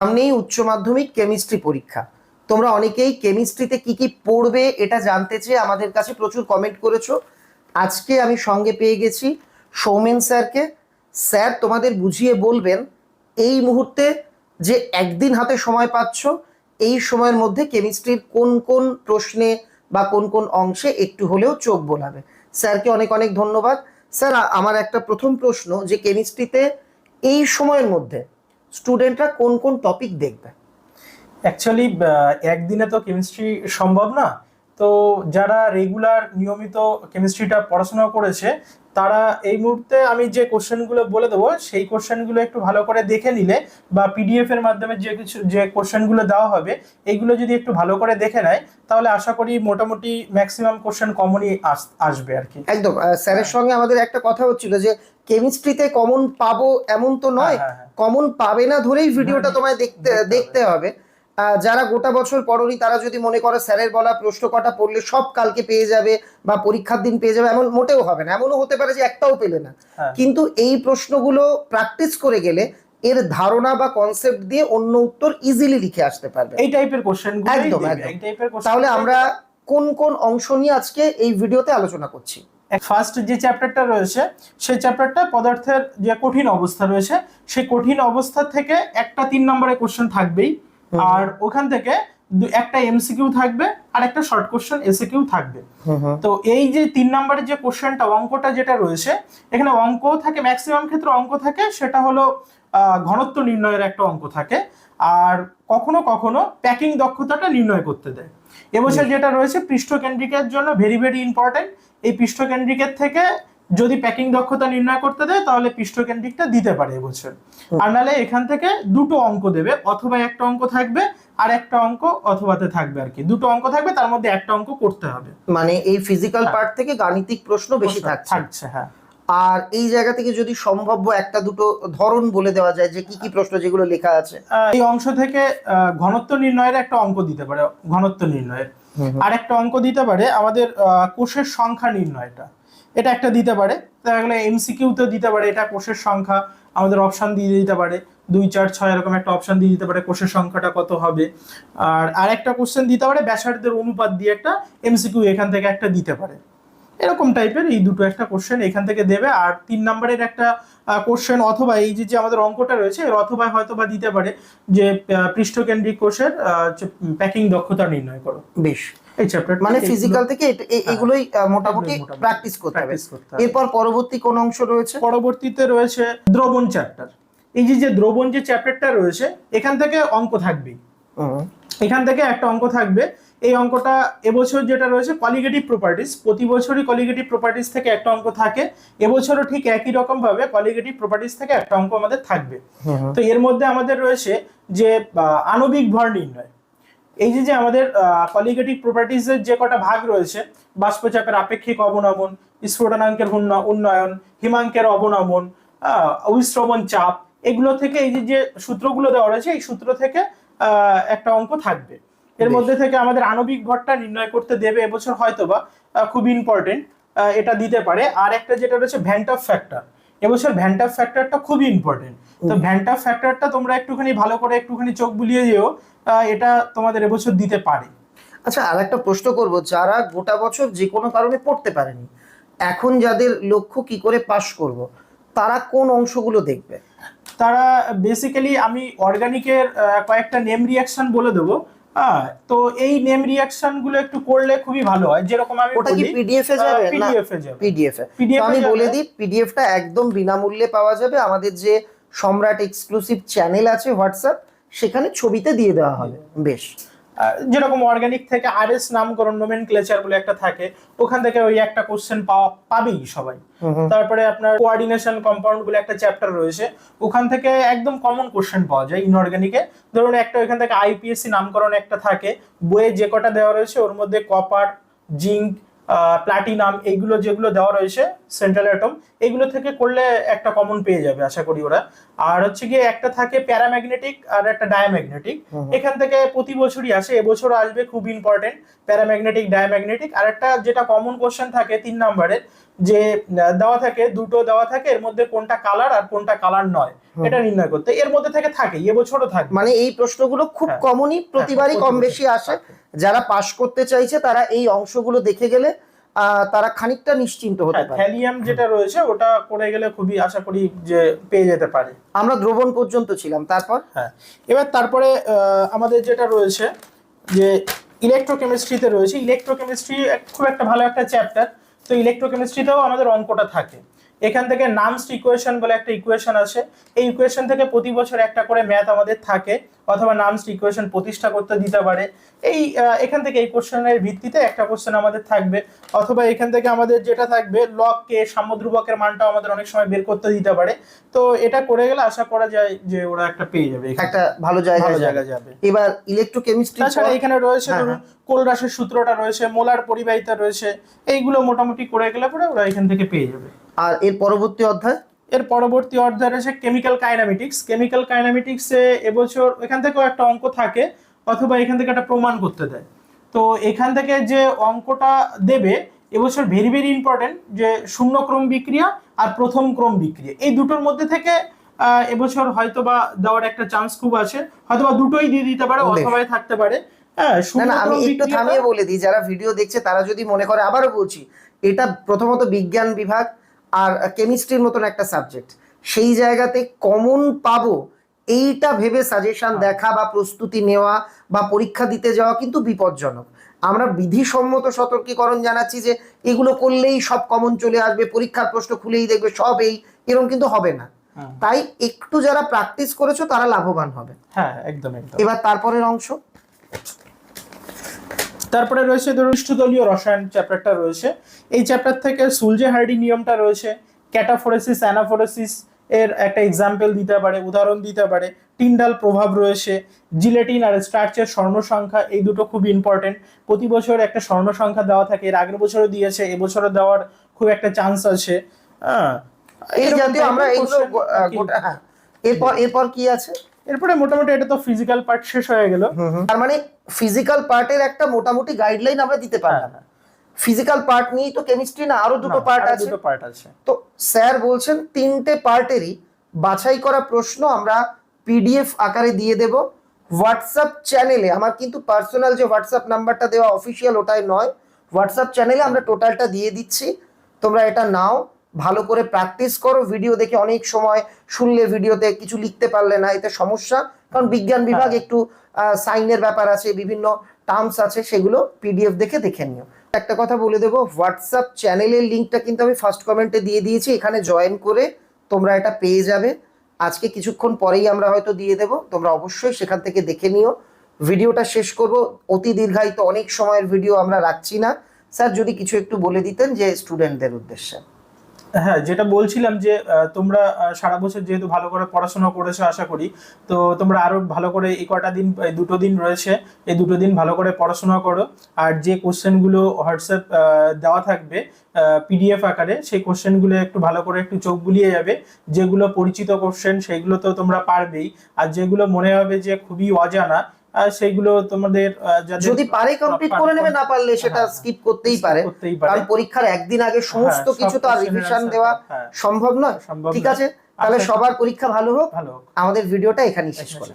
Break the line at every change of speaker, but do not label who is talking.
সামনেই উচ্চ মাধ্যমিক কেমিস্ট্রি পরীক্ষা। তোমরা অনেকেই কেমিস্ট্রিতে কি কি পড়বে এটা জানতে চেয়ে আমাদের কাছে প্রচুর কমেন্ট করেছ। আজকে আমি সঙ্গে পেয়ে গেছি সৌমেন স্যারকে। স্যার তোমাদের বুঝিয়ে বলবেন, এই মুহূর্তে যে একদিন হাতে সময় পাচ্ছ, এই সময়ের মধ্যে কেমিস্ট্রির কোন কোন প্রশ্নে বা কোন কোন অংশে একটু হলেও চোখ বোলাবে। স্যারকে অনেক অনেক ধন্যবাদ। স্যার আমার একটা প্রথম প্রশ্ন যে কেমিস্ট্রিতে এই সময়ের মধ্যে স্টুডেন্টরা কোন কোন টপিক দেখবে?
অ্যাকচুয়ালি একদিনে তো কেমিস্ট্রি সম্ভব না। তো যারা রেগুলার নিয়মিত কেমিস্ট্রিটা পড়াশোনা করেছে তারা এই মুহূর্তে আমি যে কোশ্চেনগুলো বলে দেবো সেই কোশ্চেনগুলো একটু ভালো করে দেখে নিলে বা পিডিএফ এর মাধ্যমে যে কিছু যে কোশ্চেনগুলো দেওয়া হবে এইগুলো যদি একটু ভালো করে দেখে নেয় তাহলে আশা করি মোটামুটি ম্যাক্সিমাম কোশ্চেন কমনই আসবে আর কি।
একদম স্যারের সঙ্গে আমাদের একটা কথা হচ্ছিল যে কেমিস্ট্রিতে কমন পাবো এমন তো নয়
হ্যাঁ, হ্যাঁ,
কমন পাবে না ধরেই ভিডিওটা তোমায় দেখতে
দেখতে
হবে। যারা গোটা বছর পড়নি তারা যদি মনে করে স্যারের বলা প্রশ্ন কটা পড়লে সব কালকে পেয়ে যাবে বা পরীক্ষার দিন পেয়ে যাবে এমন মোটেও হবে না এমনও হতে পারে যে একটাও পেলে না
হ্যাঁ।
কিন্তু এই প্রশ্নগুলো প্র্যাকটিস করে গেলে এর ধারণা বা কনসেপ্ট দিয়ে অন্য উত্তর ইজিলি লিখে আসতে পারবে
এই টাইপের কোশ্চেন
একদম, একদম। তাহলে আমরা কোন কোন অংশ নিয়ে আজকে এই ভিডিওতে আলোচনা করছি
ফার্স্ট যে চ্যাপ্টারটা রয়েছে সেই চ্যাপ্টারটা পদার্থের যে কঠিন অবস্থা রয়েছে সেই কঠিন অবস্থা থেকে একটা তিন নম্বরের কোশ্চেন থাকবেই। আর ওখান থেকে একটা এমসিকিউ থাকবে আর একটা শর্ট কোশ্চেন এসিকিউ থাকবে। তো এই যে তিন নম্বরের যে কোশ্চেনটা অঙ্কটা যেটা রয়েছে এখানে অঙ্ক থাকে ম্যাক্সিমাম ক্ষেত্রে অঙ্ক থাকে সেটা হলো ঘনত্ব নির্ণয়ের একটা অঙ্ক থাকে। আর কখনো কখনো প্যাকিং দক্ষতাটা নির্ণয় করতে দেয়। এবছর যেটা রয়েছে পৃষ্ঠকেন্দ্রিকের জন্য ভেরি ভেরি ইম্পর্টেন্ট এই পৃষ্ঠকেন্দ্রিকের থেকে যদি প্যাকিং দক্ষতা নির্ণয় করতে দেয় তাহলে পৃষ্ঠকেন্দ্রিকটা দিতে পারে এবছর। আর নাহলে এখান থেকে দুটো অঙ্ক দেবে অথবা একটা অঙ্ক থাকবে আর একটা অঙ্ক অথবাতে থাকবে আর কি। দুটো অঙ্ক থাকবে তার মধ্যে একটা অঙ্ক করতে হবে।
মানে এই ফিজিক্যাল। পার্ট থেকে গাণিতিক প্রশ্ন বেশি থাকছে।
থাকছে হ্যাঁ।
আর এই জায়গা থেকে যদি সম্ভাব্য একটা দুটো ধরন বলে দেওয়া যায় যে কি কি প্রশ্ন যেগুলো লেখা আছে।
এই অংশ থেকে ঘনত্ব নির্ণয়ের একটা অঙ্ক দিতে পারে ঘনত্ব নির্ণয়ের। আর একটা অঙ্ক দিতে পারে আমাদের কোষের সংখ্যা নির্ণয়টা। এটা একটা দিতে পারে। দেখা গেলে এমসিকিউ তো দিতে পারে, এটা কোষের সংখ্যা আমাদের অপশন দিয়ে দিতে পারে। দুই, চার, ছয় এরকম একটা অপশন দিয়ে দিতে পারে কোষের সংখ্যাটা কত হবে। আর আরেকটা কোশ্চেন দিতে পারে, ব্যাসার্ধের অনুপাত দিয়ে একটা এমসিকিউ এখান থেকে একটা দিতে পারে। এরকম টাইপের এই দুটো একটা কোশ্চেন এখান থেকে দেবে। আর তিন নম্বরের একটা কোশ্চেন অথবা এই যে আমাদের অঙ্কটা রয়েছে, এর অথবা হয়তো বা দিতে পারে যে পৃষ্ঠকেন্দ্রিক কোষের প্যাকিং দক্ষতা নির্ণয় করো।
বেশ।
এই চ্যাপ্টার
মানে ফিজিক্যাল থেকে এট- এগুলোই মোটামুটি প্র্যাকটিস করতে হবে। এরপর পরবর্তী কোন অংশ রয়েছে?
পরবর্তীতে রয়েছে দ্রবণ চ্যাপ্টার এই যে যে দ্রবণ যে চ্যাপ্টারটা রয়েছে এখান থেকে অঙ্ক থাকবেই এখান থেকে একটা অঙ্ক থাকবে। এই অঙ্কটা এবছর যেটা রয়েছে কলিগেটিভ প্রপার্টিস প্রতি বছরই কলিগেটিভ প্রপার্টিস থেকে একটা অঙ্ক থাকে। এবছরও ঠিক একই রকম ভাবে কলিগেটিভ প্রপার্টিস থেকে একটা অঙ্ক আমাদের থাকবে। তো এর মধ্যে আমাদের রয়েছে যে আণবিক ভর নির্ণয়। এই যে যে আমাদের কলিগেটিভ প্রপার্টিজের যে কটা ভাগ রয়েছে বাষ্পচাপের আপেক্ষিক অবনমন স্ফুটনাঙ্কের উন্নয়ন হিমাঙ্কের অবনমন অভিশ্রবণ চাপ এগুলো থেকে এই যে যে সূত্রগুলো দেওয়া রয়েছে এই সূত্র থেকে আহ, একটা অঙ্ক থাকবে। এর মধ্যে থেকে আমাদের আণবিক ভরটা নির্ণয় করতে দেবে এবছর হয়তোবা খুব ইম্পর্টেন্ট এটা দিতে পারে। আর একটা যেটা রয়েছে ভ্যান্টাফ ফ্যাক্টর এবছর ভ্যান্টাফ ফ্যাক্টরটা খুবই ইম্পর্টেন্ট তো ভ্যান্টাফ ফ্যাক্টরটা তোমরা একটুখানি ভালো করে একটুখানি চোখ বুলিয়ে যেও এটা তোমাদের এবছর দিতে পারে।
আচ্ছা আর একটা প্রশ্ন করব যারা গোটা বছর যে কোনো কারণে পড়তে পারেনি এখন যাদের লক্ষ্য কি করে পাশ করব তারা কোন অংশগুলো দেখবে?
তারা বেসিক্যালি আমি অর্গানিকের কয়েকটা নেম রিয়াকশন বলে দেবো। হ্যাঁ তো এই নেম রিয়াকশনগুলো একটু করলে খুবই ভালো হয়। যেরকম আমি
ওটা কি পিডিএফ এ যাবে
পিডিএফ এ যাবে।
পিডিএফ এ। আমি বলে দিই পিডিএফটা একদম বিনামূল্যে পাওয়া যাবে। আমাদের যে সম্রাট এক্সক্লুসিভ চ্যানেল আছে হোয়াটসঅ্যাপ সেখানে ছবিতে দিয়ে দেওয়া হবে। বেশ।
যেরকম অর্গ্যানিক থেকে আর এস নামকরণ নোমেন ক্লেচার বলে একটা থাকে ওখান থেকে ওই একটা কোশ্চেন পাওয়া পাবেই সবাই। তারপরে আপনার কোয়ার্ডিনেশন কম্পাউন্ড বলে একটা চ্যাপ্টার রয়েছে ওখান থেকে একদম কমন কোশ্চেন পাওয়া যায় ইনঅর্গ্যানিকে ধরুন একটা ওইখান থেকে আইপিএসসি নামকরণ একটা থাকে বইয়ে যে কটা দেওয়া রয়েছে ওর মধ্যে কপার জিঙ্ক প্লাটিনাম এইগুলো যেগুলো দেওয়া রয়েছে সেন্ট্রাল অ্যাটম এগুলো থেকে করলে একটা কমন পেয়ে যাবে আশা করি ওরা। আর হচ্ছে গিয়ে একটা থাকে প্যারাম্যাগনেটিক আর একটা ডায়াম্যাগনেটিক এখান থেকে প্রতি বছরই আসে এবছর আসবে খুব ইম্পর্টেন্ট প্যারাম্যাগনেটিক ডায়াম্যাগনেটিক আর একটা যেটা কমন কোশ্চেন থাকে তিন নম্বরের যে দেওয়া থাকে দুটো দেওয়া থাকে এর মধ্যে কোনটা কালার আর কোনটা কালার নয়। এটা নির্ণয় করতে। এর মধ্যে থেকে থাকে এবছরও থাকে
মানে এই প্রশ্নগুলো খুব
হ্যাঁ।
কমনই প্রতিবারই কম বেশি আসে। যারা পাশ করতে চাইছে তারা এই অংশগুলো দেখে গেলে তারা খানিকটা নিশ্চিন্ত হতে পারে।
থ্যালিয়াম যেটা রয়েছে ওটা করে গেলে খুবই আশা করি যে পেয়ে যেতে পারে।
আমরা দ্রবণ পর্যন্ত ছিলাম। তারপর?
হ্যাঁ। এবার তারপরে আহ, আমাদের যেটা রয়েছে যে ইলেকট্রোকেমিস্ট্রিতে রয়েছে ইলেকট্রোকেমিস্ট্রি খুব একটা ভালো একটা চ্যাপ্টার তো ইলেকট্রোকেমিস্ট্রিতেও আমাদের অঙ্কটা থাকে। এখান থেকে নামস ইকুয়েশন বলে একটা ইকুয়েশন আছে। এই ইকুয়েশন থেকে প্রতি বছর একটা করে ম্যাথ আমাদের থাকে অথবা নামস ইকুয়েশন প্রতিষ্ঠা করতে দিতে পারে। এই এখান থেকে এই কোশ্চেনের ভিত্তিতে একটা কোশ্চেন আমাদের থাকবে। অথবা এখান থেকে আমাদের যেটা থাকবে লক কে সামুদ্রবকের মানটাও আমাদের অনেক সময় বের করতে দিতে পারে। তো এটা করে গেলে আশা করা যায় যে ওরা একটা পেয়ে যাবে
একটা ভালো জায়গায়
ভালো
যাবে। এবার ইলেকট্রোকেমিস্ট্রি
তাছাড়া এখানে রয়েছে
হ্যাঁ,
ধরুন কোলরাসের সূত্রটা রয়েছে মোলার পরিবাহিতা রয়েছে এইগুলো মোটামুটি করে গেলে পরে ওরা এখান থেকে পেয়ে যাবে।
আর এর পরবর্তী অধ্যায়?
এর পরবর্তী অধ্যায় রয়েছে কেমিক্যাল কাইনামেটিক্স কেমিক্যাল কাইনামেটিক্সে এবছর এখান থেকেও একটা অঙ্ক থাকে অথবা এখান থেকে একটা প্রমাণ করতে দেয়। তো এখান থেকে যে অঙ্কটা দেবে এবছর ভেরি ভেরি ইম্পর্টেন্ট যে শূন্য ক্রম বিক্রিয়া আর প্রথম ক্রম বিক্রিয়া। এই দুটোর মধ্যে থেকে আহ, এবছর হয়তো বা দেওয়ার একটা চান্স খুব আছে। হয়তো বা দুটোই দিয়ে দিতে পারে। অথবা থাকতে পারে। হ্যাঁ
না আমি একটু থামিয়ে বলে দিই যারা ভিডিও দেখছে তারা যদি মনে করে আবারও বলছি এটা প্রথমত বিজ্ঞান বিভাগ আর কেমিস্ট্রির মতন একটা সাবজেক্ট সেই জায়গাতে কমন পাবো এইটা ভেবে সাজেশন
হ্যাঁ।
দেখা বা প্রস্তুতি নেওয়া বা পরীক্ষা দিতে যাওয়া কিন্তু বিপজ্জনক। আমরা বিধিসম্মত সতর্কীকরণ জানাচ্ছি যে এগুলো করলেই সব কমন চলে আসবে পরীক্ষার প্রশ্ন খুলেই দেখবে সব এই এরকম কিন্তু হবে না। তাই একটু যারা প্র্যাকটিস করেছ তারা লাভবান হবে।
হ্যাঁ একদম একদম।
এবার তারপরের অংশ।
তারপরে রয়েছে ধরুন পৃষ্ঠতলীয় রসায়ন চ্যাপ্টারটা রয়েছে। এই চ্যাপ্টার থেকে সুলজে হার্ডি নিয়মটা রয়েছে। ক্যাটাফোরেসিস অ্যানাফোরেসিস এর একটা এক্সাম্পল দিতে পারে উদাহরণ দিতে পারে। টিন্ডাল প্রভাব রয়েছে। জিলেটিন আর স্টার্চের স্বর্ণ সংখ্যা এই দুটো খুব ইম্পর্টেন্ট প্রতি বছর একটা স্বর্ণ সংখ্যা দেওয়া থাকে। এর আগের বছরও দিয়েছে এবছরও দেওয়ার খুব একটা চান্স আছে। হ্যাঁ
এই জাতীয় আমরা হ্যাঁ এরপর এরপর কি আছে?
এরপরে মোটামুটি এটা তো ফিজিক্যাল পার্ট শেষ হয়ে গেল।
তার মানে ফিজিক্যাল পার্টের একটা মোটামুটি গাইডলাইন আমরা দিতে পারলাম
না।
ফিজিক্যাল পার্ট নিয়েই তো কেমিস্ট্রি না আরও দুটো পার্ট আছে।
দুটো পার্ট আছে।
তো স্যার বলছেন তিনটে পার্টেরই বাছাই করা প্রশ্ন আমরা পিডিএফ আকারে দিয়ে দেব। হোয়াটসঅ্যাপ চ্যানেলে আমার কিন্তু পার্সোনাল যে হোয়াটসঅ্যাপ নাম্বারটা দেওয়া অফিসিয়াল ওটাই নয়। হোয়াটসঅ্যাপ চ্যানেলে আমরা টোটালটা দিয়ে দিচ্ছি। তোমরা এটা নাও। ভালো করে প্র্যাকটিস করো ভিডিও দেখে অনেক সময় শুনলে ভিডিওতে কিছু লিখতে পারলে না এতে সমস্যা। কারণ বিজ্ঞান বিভাগ
হ্যাঁ।
একটু সাইনের ব্যাপার আছে বিভিন্ন টার্মস আছে সেগুলো পিডিএফ দেখে দেখে নিও। একটা কথা বলে দেবো হোয়াটসঅ্যাপ চ্যানেলের লিঙ্কটা কিন্তু আমি ফার্স্ট কমেন্টে দিয়ে দিয়েছি এখানে জয়েন করে তোমরা এটা পেয়ে যাবে। আজকে কিছুক্ষণ পরেই আমরা হয়তো দিয়ে দেবো তোমরা অবশ্যই সেখান থেকে দেখে নিও। ভিডিওটা শেষ করব অতি দীর্ঘায়িত অনেক সময়ের ভিডিও আমরা রাখছি না। স্যার যদি কিছু একটু বলে দিতেন যে স্টুডেন্টদের উদ্দেশ্যে।
হ্যাঁ যেটা বলছিলাম যে তোমরা সারা বছর যেহেতু ভালো করে পড়াশোনা করেছ, আশা করি, তো তোমরা আরও ভালো করে এই কটা দিন দুটো দিন রয়েছে, এই দুটো দিন ভালো করে পড়াশোনা করো। আর যে কোশ্চেনগুলো হোয়াটসঅ্যাপ দেওয়া থাকবে পিডিএফ আকারে, সেই কোশ্চেনগুলো একটু ভালো করে একটু চোখ বুলিয়ে যাবে। যেগুলো পরিচিত কোশ্চেন সেগুলো তো তোমরা পারবেই। আর যেগুলো মনে হবে যে খুবই অজানা সেইগুলো তোমাদের
যদি পারে কমপ্লিট করে নেবে না পারলে সেটা
হ্যাঁ,
স্কিপ করতেই পারে। কারণ পরীক্ষার একদিন আগে সমস্ত
হ্যাঁ,
কিছু তো আর রিভিশন দেওয়া
হ্যাঁ,
সম্ভব নয়। ঠিক আছে? তাহলে
আচ্ছা,
সবার পরীক্ষা ভালো হোক। আমাদের ভিডিওটা এখানেই শেষ করে।